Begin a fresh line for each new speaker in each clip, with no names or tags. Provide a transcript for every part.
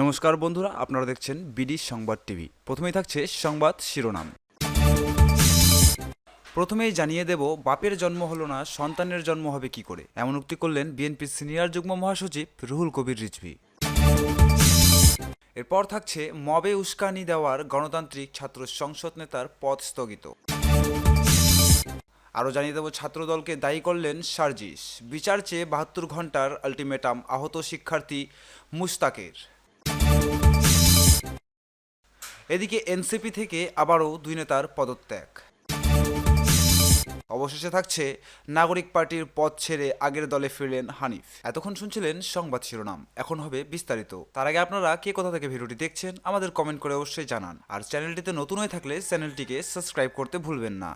নমস্কার বন্ধুরা আপনারা দেখছেন বিডি সংবাদ টিভি প্রথমেই থাকছে সংবাদ শিরোনাম প্রথমেই জানিয়ে দেব বাপের জন্ম হলো না সন্তানের জন্ম হবে কি করে এমন উক্তি করলেন বিএনপির সিনিয়র যুগ্ম মহাসচিব রুহুল কবির রিজভি এরপর থাকছে মবে উস্কানি দেওয়ার গণতান্ত্রিক ছাত্র সংসদ নেতার পদ স্থগিত আরও জানিয়ে দেব ছাত্রদলকে দায়ী করলেন সার্জিস বিচার চেয়ে বাহাত্তর ঘন্টার আলটিমেটাম আহত শিক্ষার্থী মুস্তাকের এদিকে এনসিপি থেকে আবারও দুই নেতার পদত্যাগ অবশেষে থাকছে নাগরিক পার্টির পদ ছেড়ে আগের দলে ফিরলেন হানিফ এতক্ষণ শুনছিলেন সংবাদ শিরোনাম এখন হবে বিস্তারিত তার আগে আপনারা কে কোথা থেকে ভিডিওটি দেখছেন আমাদের কমেন্ট করে অবশ্যই জানান আর চ্যানেলটিতে নতুন হয়ে থাকলে চ্যানেলটিকে সাবস্ক্রাইব করতে ভুলবেন না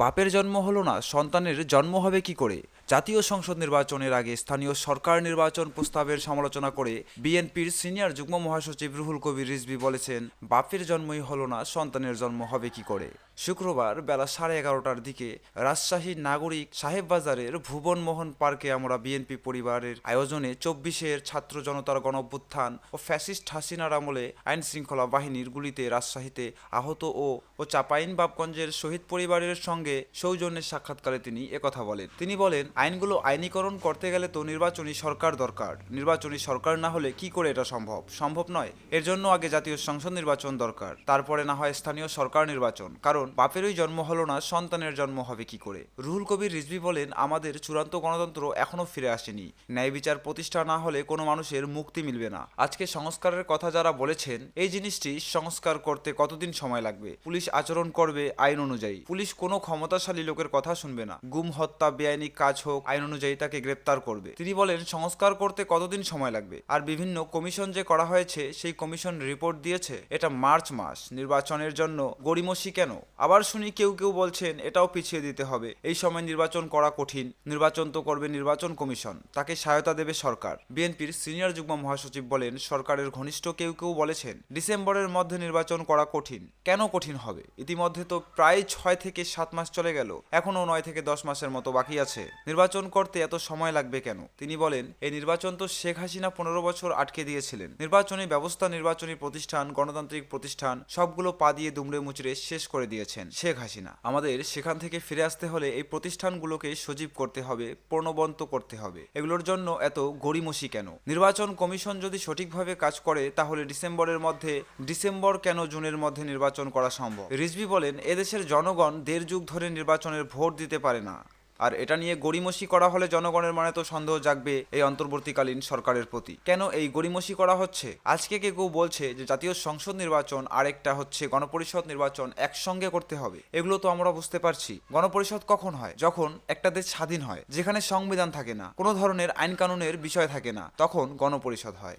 বাপের জন্ম হলো না সন্তানের জন্ম হবে কি করে জাতীয় সংসদ নির্বাচনের আগে স্থানীয় সরকার নির্বাচন প্রস্তাবের সমালোচনা করে বিএনপির সিনিয়র যুগ্ম মহাসচিব রুহুল কবির রিজভি বলেছেন বাপের জন্মই হলো না সন্তানের জন্ম হবে কি করে শুক্রবার বেলা সাড়ে এগারোটার দিকে রাজশাহীর নাগরিক সাহেববাজারের ভুবনমোহন পার্কে আমরা বিএনপি পরিবারের আয়োজনে চব্বিশের ছাত্র জনতার গণভ্যুত্থান ও ফ্যাসিস্ট হাসিনার আমলে আইন শৃঙ্খলা বাহিনীর গুলিতে রাজশাহীতে আহত ও ও চাপাইনবাবগঞ্জের শহীদ পরিবারের সঙ্গে সৌজন্যের সাক্ষাৎকালে তিনি একথা বলেন তিনি বলেন আইনগুলো আইনীকরণ করতে গেলে তো নির্বাচনী সরকার দরকার নির্বাচনী সরকার না হলে কি করে এটা সম্ভব সম্ভব নয় এর জন্য আগে জাতীয় সংসদ নির্বাচন দরকার তারপরে না হয় স্থানীয় সরকার নির্বাচন কারণ কারণ বাপেরই জন্ম হলো না সন্তানের জন্ম হবে কি করে রুহুল কবির রিজভি বলেন আমাদের চূড়ান্ত গণতন্ত্র এখনও ফিরে আসেনি ন্যায় বিচার প্রতিষ্ঠা না হলে কোনো মানুষের মুক্তি মিলবে না আজকে সংস্কারের কথা যারা বলেছেন এই জিনিসটি সংস্কার করতে কতদিন সময় লাগবে পুলিশ আচরণ করবে আইন অনুযায়ী পুলিশ কোনো ক্ষমতাশালী লোকের কথা শুনবে না গুম হত্যা বেআইনি কাজ হোক আইন অনুযায়ী তাকে গ্রেপ্তার করবে তিনি বলেন সংস্কার করতে কতদিন সময় লাগবে আর বিভিন্ন কমিশন যে করা হয়েছে সেই কমিশন রিপোর্ট দিয়েছে এটা মার্চ মাস নির্বাচনের জন্য গড়িমসি কেন আবার শুনি কেউ কেউ বলছেন এটাও পিছিয়ে দিতে হবে এই সময় নির্বাচন করা কঠিন নির্বাচন তো করবে নির্বাচন কমিশন তাকে সহায়তা দেবে সরকার বিএনপির সিনিয়র যুগ্ম মহাসচিব বলেন সরকারের ঘনিষ্ঠ কেউ কেউ বলেছেন ডিসেম্বরের মধ্যে নির্বাচন করা কঠিন কেন কঠিন হবে ইতিমধ্যে তো প্রায় ছয় থেকে সাত মাস চলে গেল এখনও নয় থেকে দশ মাসের মতো বাকি আছে নির্বাচন করতে এত সময় লাগবে কেন তিনি বলেন এই নির্বাচন তো শেখ হাসিনা পনেরো বছর আটকে দিয়েছিলেন নির্বাচনী ব্যবস্থা নির্বাচনী প্রতিষ্ঠান গণতান্ত্রিক প্রতিষ্ঠান সবগুলো পা দিয়ে দুমড়ে মুচড়ে শেষ করে দিয়েছে করেছেন শেখ হাসিনা আমাদের সেখান থেকে ফিরে আসতে হলে এই প্রতিষ্ঠানগুলোকে সজীব করতে হবে প্রণবন্ত করতে হবে এগুলোর জন্য এত গড়িমসি কেন নির্বাচন কমিশন যদি সঠিকভাবে কাজ করে তাহলে ডিসেম্বরের মধ্যে ডিসেম্বর কেন জুনের মধ্যে নির্বাচন করা সম্ভব রিজভি বলেন এদেশের জনগণ দেড় যুগ ধরে নির্বাচনের ভোট দিতে পারে না আর এটা নিয়ে গড়িমসি করা হলে জনগণের মানে তো সন্দেহ জাগবে এই অন্তর্বর্তীকালীন সরকারের প্রতি কেন এই গড়িমসি করা হচ্ছে আজকে কে কেউ বলছে যে জাতীয় সংসদ নির্বাচন আরেকটা হচ্ছে গণপরিষদ নির্বাচন একসঙ্গে করতে হবে এগুলো তো আমরা বুঝতে পারছি গণপরিষদ কখন হয় যখন একটা দেশ স্বাধীন হয় যেখানে সংবিধান থাকে না কোনো ধরনের আইন কানুনের বিষয় থাকে না তখন গণপরিষদ হয়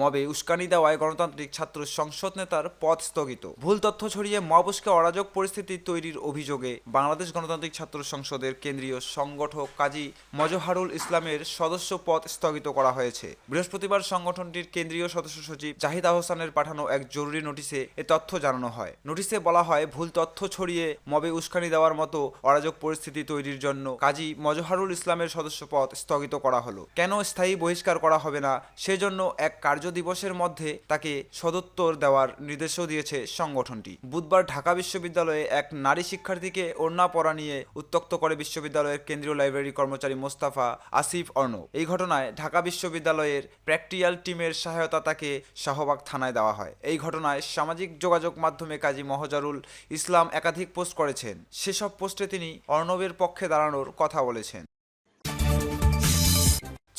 মবে উস্কানি দেওয়ায় গণতান্ত্রিক ছাত্র সংসদ নেতার পদ স্থগিত ভুল তথ্য ছড়িয়ে মবসকে অরাজক পরিস্থিতি তৈরির অভিযোগে বাংলাদেশ গণতান্ত্রিক ছাত্র সংসদের কেন্দ্রীয় সংগঠক কাজী মজহারুল ইসলামের সদস্য পদ স্থগিত করা হয়েছে বৃহস্পতিবার সংগঠনটির কেন্দ্রীয় সদস্য সচিব জাহিদ আহসানের পাঠানো এক জরুরি নোটিশে এ তথ্য জানানো হয় নোটিশে বলা হয় ভুল তথ্য ছড়িয়ে মবে উস্কানি দেওয়ার মতো অরাজক পরিস্থিতি তৈরির জন্য কাজী মজহারুল ইসলামের সদস্য পদ স্থগিত করা হলো কেন স্থায়ী বহিষ্কার করা হবে না সেজন্য এক কার্য কার্যদিবসের মধ্যে তাকে সদত্তর দেওয়ার নির্দেশও দিয়েছে সংগঠনটি বুধবার ঢাকা বিশ্ববিদ্যালয়ে এক নারী শিক্ষার্থীকে ওড়না পরা নিয়ে উত্তক্ত করে বিশ্ববিদ্যালয়ের কেন্দ্রীয় লাইব্রেরি কর্মচারী মোস্তাফা আসিফ অর্ণ এই ঘটনায় ঢাকা বিশ্ববিদ্যালয়ের প্র্যাকটিক্যাল টিমের সহায়তা তাকে শাহবাগ থানায় দেওয়া হয় এই ঘটনায় সামাজিক যোগাযোগ মাধ্যমে কাজী মহজারুল ইসলাম একাধিক পোস্ট করেছেন সেসব পোস্টে তিনি অর্ণবের পক্ষে দাঁড়ানোর কথা বলেছেন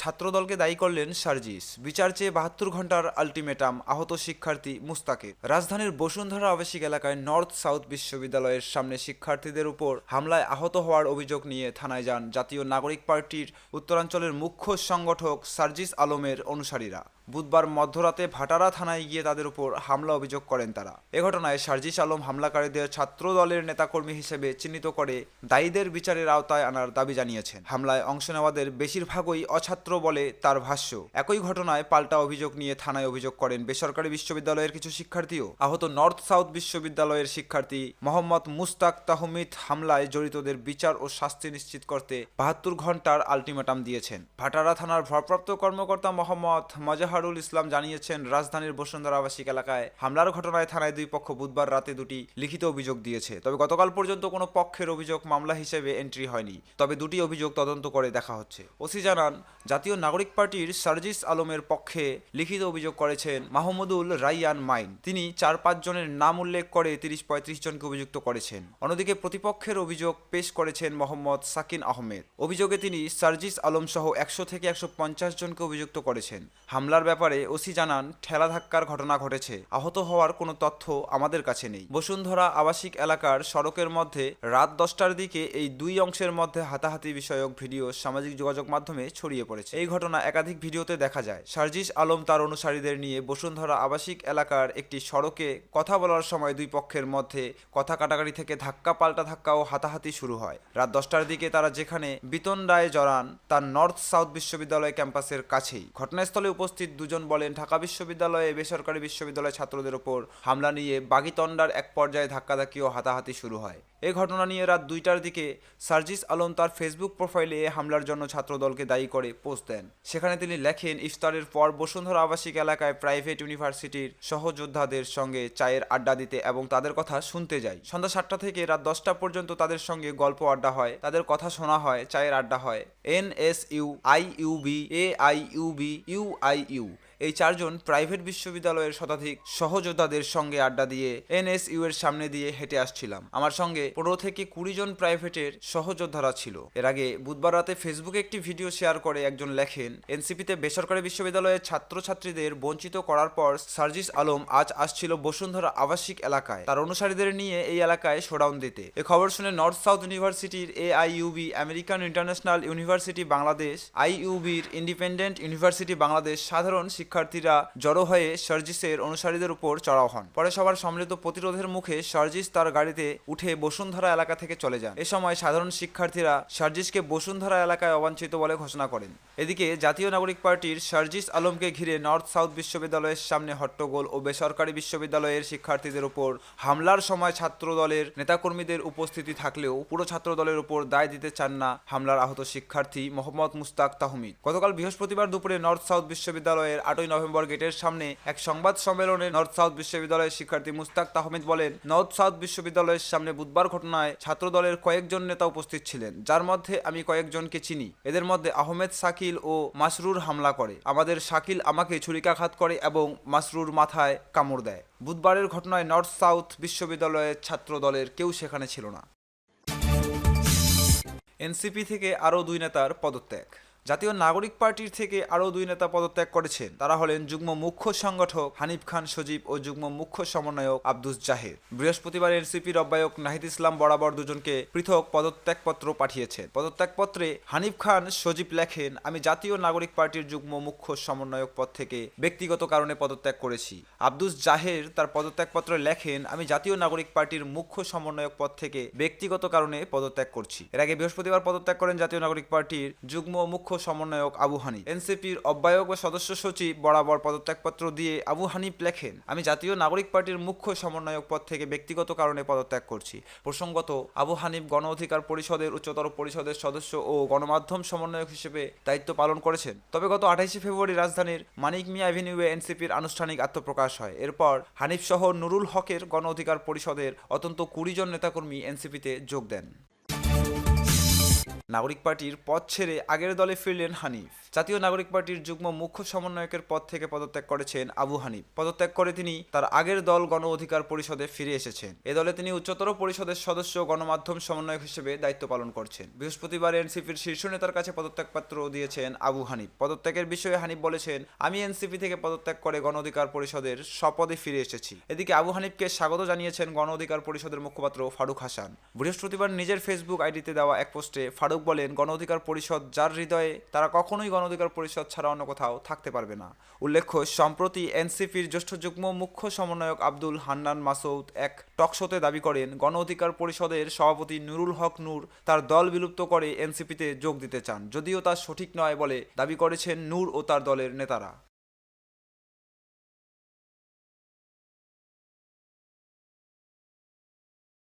ছাত্রদলকে দায়ী করলেন সার্জিস বিচার চেয়ে বাহাত্তর ঘন্টার আলটিমেটাম আহত শিক্ষার্থী মুস্তাকে রাজধানীর বসুন্ধরা আবাসিক এলাকায় নর্থ সাউথ বিশ্ববিদ্যালয়ের সামনে শিক্ষার্থীদের উপর হামলায় আহত হওয়ার অভিযোগ নিয়ে থানায় যান জাতীয় নাগরিক পার্টির উত্তরাঞ্চলের মুখ্য সংগঠক সার্জিস আলমের অনুসারীরা বুধবার মধ্যরাতে ভাটারা থানায় গিয়ে তাদের উপর হামলা অভিযোগ করেন তারা এ ঘটনায় সার্জিস আলম হামলাকারীদের ছাত্র দলের নেতাকর্মী হিসেবে চিহ্নিত করে দায়ীদের বিচারের আওতায় আনার দাবি জানিয়েছেন হামলায় অংশ নেওয়াদের বেশিরভাগই অছাত্র বলে তার ভাষ্য একই ঘটনায় পাল্টা অভিযোগ নিয়ে থানায় অভিযোগ করেন বেসরকারি বিশ্ববিদ্যালয়ের কিছু শিক্ষার্থীও আহত নর্থ সাউথ বিশ্ববিদ্যালয়ের শিক্ষার্থী মোহাম্মদ মুস্তাক তাহমিদ হামলায় জড়িতদের বিচার ও শাস্তি নিশ্চিত করতে বাহাত্তর ঘন্টার আলটিমেটাম দিয়েছেন ভাটারা থানার ভারপ্রাপ্ত কর্মকর্তা মোহাম্মদ মজাহ আজহারুল ইসলাম জানিয়েছেন রাজধানীর বসুন্ধরা আবাসিক এলাকায় হামলার ঘটনায় থানায় দুই পক্ষ বুধবার রাতে দুটি লিখিত অভিযোগ দিয়েছে তবে গতকাল পর্যন্ত কোনো পক্ষের অভিযোগ মামলা হিসেবে এন্ট্রি হয়নি তবে দুটি অভিযোগ তদন্ত করে দেখা হচ্ছে ওসি জানান জাতীয় নাগরিক পার্টির সার্জিস আলমের পক্ষে লিখিত অভিযোগ করেছেন মাহমুদুল রাইয়ান মাইন তিনি চার পাঁচ জনের নাম উল্লেখ করে তিরিশ পঁয়ত্রিশ জনকে অভিযুক্ত করেছেন অন্যদিকে প্রতিপক্ষের অভিযোগ পেশ করেছেন মোহাম্মদ সাকিন আহমেদ অভিযোগে তিনি সার্জিস আলম সহ একশো থেকে একশো পঞ্চাশ জনকে অভিযুক্ত করেছেন হামলার ঘটনার ব্যাপারে ওসি জানান ঠেলা ধাক্কার ঘটনা ঘটেছে আহত হওয়ার কোনো তথ্য আমাদের কাছে নেই বসুন্ধরা আবাসিক এলাকার সড়কের মধ্যে রাত দশটার দিকে এই দুই অংশের মধ্যে হাতাহাতি বিষয়ক ভিডিও সামাজিক যোগাযোগ মাধ্যমে ছড়িয়ে পড়েছে এই ঘটনা একাধিক ভিডিওতে দেখা যায় সার্জিস আলম তার অনুসারীদের নিয়ে বসুন্ধরা আবাসিক এলাকার একটি সড়কে কথা বলার সময় দুই পক্ষের মধ্যে কথা কাটাকাটি থেকে ধাক্কা পাল্টা ধাক্কা ও হাতাহাতি শুরু হয় রাত দশটার দিকে তারা যেখানে বিতন রায় জড়ান তার নর্থ সাউথ বিশ্ববিদ্যালয় ক্যাম্পাসের কাছেই ঘটনাস্থলে উপস্থিত দুজন বলেন ঢাকা বিশ্ববিদ্যালয়ে বেসরকারি বিশ্ববিদ্যালয় ছাত্রদের ওপর হামলা নিয়ে বাগিতণ্ডার এক পর্যায়ে ধাক্কাধাক্কি ও হাতাহাতি শুরু হয় এ ঘটনা নিয়ে রাত দুইটার দিকে সার্জিস আলম তার ফেসবুক প্রোফাইলে এ হামলার জন্য ছাত্রদলকে দায়ী করে পোস্ট দেন সেখানে তিনি লেখেন ইফতারের পর বসুন্ধরা আবাসিক এলাকায় প্রাইভেট ইউনিভার্সিটির সহযোদ্ধাদের সঙ্গে চায়ের আড্ডা দিতে এবং তাদের কথা শুনতে যাই সন্ধ্যা সাতটা থেকে রাত দশটা পর্যন্ত তাদের সঙ্গে গল্প আড্ডা হয় তাদের কথা শোনা হয় চায়ের আড্ডা হয় N S U I U B A I U B U I U এই চারজন প্রাইভেট বিশ্ববিদ্যালয়ের শতাধিক সহযোদ্ধাদের সঙ্গে আড্ডা দিয়ে এনএসইউ এর সামনে দিয়ে হেঁটে আসছিলাম আমার সঙ্গে পনেরো থেকে কুড়ি জন প্রাইভেটের সহযোদ্ধারা ছিল এর আগে বুধবার রাতে ফেসবুকে একটি ভিডিও শেয়ার করে একজন লেখেন এনসিপিতে বেসরকারি বিশ্ববিদ্যালয়ের ছাত্রছাত্রীদের বঞ্চিত করার পর সার্জিস আলম আজ আসছিল বসুন্ধরা আবাসিক এলাকায় তার অনুসারীদের নিয়ে এই এলাকায় শোডাউন দিতে এ খবর শুনে নর্থ সাউথ ইউনিভার্সিটির AIUB American International University Bangladesh আইইউবির ইন্ডিপেন্ডেন্ট ইউনিভার্সিটি বাংলাদেশ সাধারণ শিক্ষার্থীরা জড়ো হয়ে সার্জিসের অনুসারীদের উপর চড়াও হন পরে সবার সম্মিলিত প্রতিরোধের মুখে সার্জিস তার গাড়িতে উঠে বসুন্ধরা এলাকা থেকে চলে যান এ সময় সাধারণ শিক্ষার্থীরা সার্জিসকে বসুন্ধরা এলাকায় অবাঞ্ছিত বলে ঘোষণা করেন এদিকে জাতীয় নাগরিক পার্টির সার্জিস আলমকে ঘিরে নর্থ সাউথ বিশ্ববিদ্যালয়ের সামনে হট্টগোল ও বেসরকারি বিশ্ববিদ্যালয়ের শিক্ষার্থীদের উপর হামলার সময় ছাত্র দলের নেতাকর্মীদের উপস্থিতি থাকলেও পুরো ছাত্র দলের উপর দায় দিতে চান না হামলার আহত শিক্ষার্থী মোহাম্মদ মুস্তাক তাহমিদ গতকাল বৃহস্পতিবার দুপুরে নর্থ সাউথ বিশ্ববিদ্যালয়ের আটই নভেম্বর গেটের সামনে এক সংবাদ সম্মেলনে নর্থ সাউথ বিশ্ববিদ্যালয়ের শিক্ষার্থী মুস্তাক তাহমিদ বলেন নর্থ সাউথ বিশ্ববিদ্যালয়ের সামনে বুধবার ঘটনায় ছাত্র দলের কয়েকজন নেতা উপস্থিত ছিলেন যার মধ্যে আমি কয়েকজনকে চিনি এদের মধ্যে আহমেদ শাকিল ও মাসরুর হামলা করে আমাদের শাকিল আমাকে ছুরিকাঘাত করে এবং মাসরুর মাথায় কামড় দেয় বুধবারের ঘটনায় নর্থ সাউথ বিশ্ববিদ্যালয়ের ছাত্র দলের কেউ সেখানে ছিল না এনসিপি থেকে আরও দুই নেতার পদত্যাগ জাতীয় নাগরিক পার্টির থেকে আরও দুই নেতা পদত্যাগ করেছেন তারা হলেন যুগ্ম মুখ্য সংগঠক হানিফ খান সজীব ও যুগ্ম মুখ্য সমন্বয়ক আব্দুস জাহেদ বৃহস্পতিবার এনসিপি রব্বায়ক নাহিদ ইসলাম বরাবর দুজনকে পৃথক পদত্যাগপত্র পাঠিয়েছেন পদত্যাগপত্রে হানিফ খান সজীব লেখেন আমি জাতীয় নাগরিক পার্টির যুগ্ম মুখ্য সমন্বয়ক পদ থেকে ব্যক্তিগত কারণে পদত্যাগ করেছি আব্দুস জাহের তার পদত্যাগপত্রে লেখেন আমি জাতীয় নাগরিক পার্টির মুখ্য সমন্বয়ক পদ থেকে ব্যক্তিগত কারণে পদত্যাগ করছি এর আগে বৃহস্পতিবার পদত্যাগ করেন জাতীয় নাগরিক পার্টির যুগ্ম মুখ্য সমন্বয়ক আবু হানি এনসিপির অব্যায়ক বা সদস্য সচিব বরাবর পদত্যাগপত্র দিয়ে আবু হানিফ লেখেন আমি জাতীয় নাগরিক পার্টির মুখ্য সমন্বয়ক পদ থেকে ব্যক্তিগত কারণে পদত্যাগ করছি প্রসঙ্গত আবু হানিফ গণ অধিকার পরিষদের উচ্চতর পরিষদের সদস্য ও গণমাধ্যম সমন্বয়ক হিসেবে দায়িত্ব পালন করেছেন তবে গত আঠাইশে ফেব্রুয়ারি রাজধানীর মানিক মিয়া অ্যাভিনিউয়ে এনসিপির আনুষ্ঠানিক আত্মপ্রকাশ হয় এরপর হানিফ সহ নুরুল হকের গণ অধিকার পরিষদের অত্যন্ত কুড়ি জন নেতাকর্মী এনসিপিতে যোগ দেন নাগরিক পার্টির পদ ছেড়ে আগের দলে ফিরলেন হানিফ জাতীয় নাগরিক পার্টির যুগ্ম মুখ্য সমন্বয়কের পদ থেকে পদত্যাগ করেছেন আবু হানিফ পদত্যাগ করে তিনি তার আগের দল গণ অধিকার পরিষদে ফিরে এসেছেন এ দলে তিনি উচ্চতর পরিষদের সদস্য গণমাধ্যম সমন্বয়ক হিসেবে দায়িত্ব পালন করছেন বৃহস্পতিবার এনসিপির শীর্ষ নেতার কাছে পদত্যাগপত্র দিয়েছেন আবু হানিফ পদত্যাগের বিষয়ে হানিফ বলেছেন আমি এনসিপি থেকে পদত্যাগ করে গণ অধিকার পরিষদের সপদে ফিরে এসেছি এদিকে আবু হানিফকে স্বাগত জানিয়েছেন গণ অধিকার পরিষদের মুখপাত্র ফারুক হাসান বৃহস্পতিবার নিজের ফেসবুক আইডিতে দেওয়া এক পোস্টে ফারুক বলেন গণ অধিকার পরিষদ যার হৃদয়ে তারা কখনোই গণ অধিকার পরিষদ ছাড়া অন্য কোথাও থাকতে পারবে না উল্লেখ্য সম্প্রতি এনসিপির জ্যেষ্ঠ যুগ্ম মুখ্য সমন্বয়ক আব্দুল হান্নান মাসৌদ এক টকশোতে দাবি করেন গণ অধিকার পরিষদের সভাপতি নুরুল হক নূর তার দল বিলুপ্ত করে এনসিপিতে যোগ দিতে চান যদিও তা সঠিক নয় বলে দাবি করেছেন নূর ও তার দলের নেতারা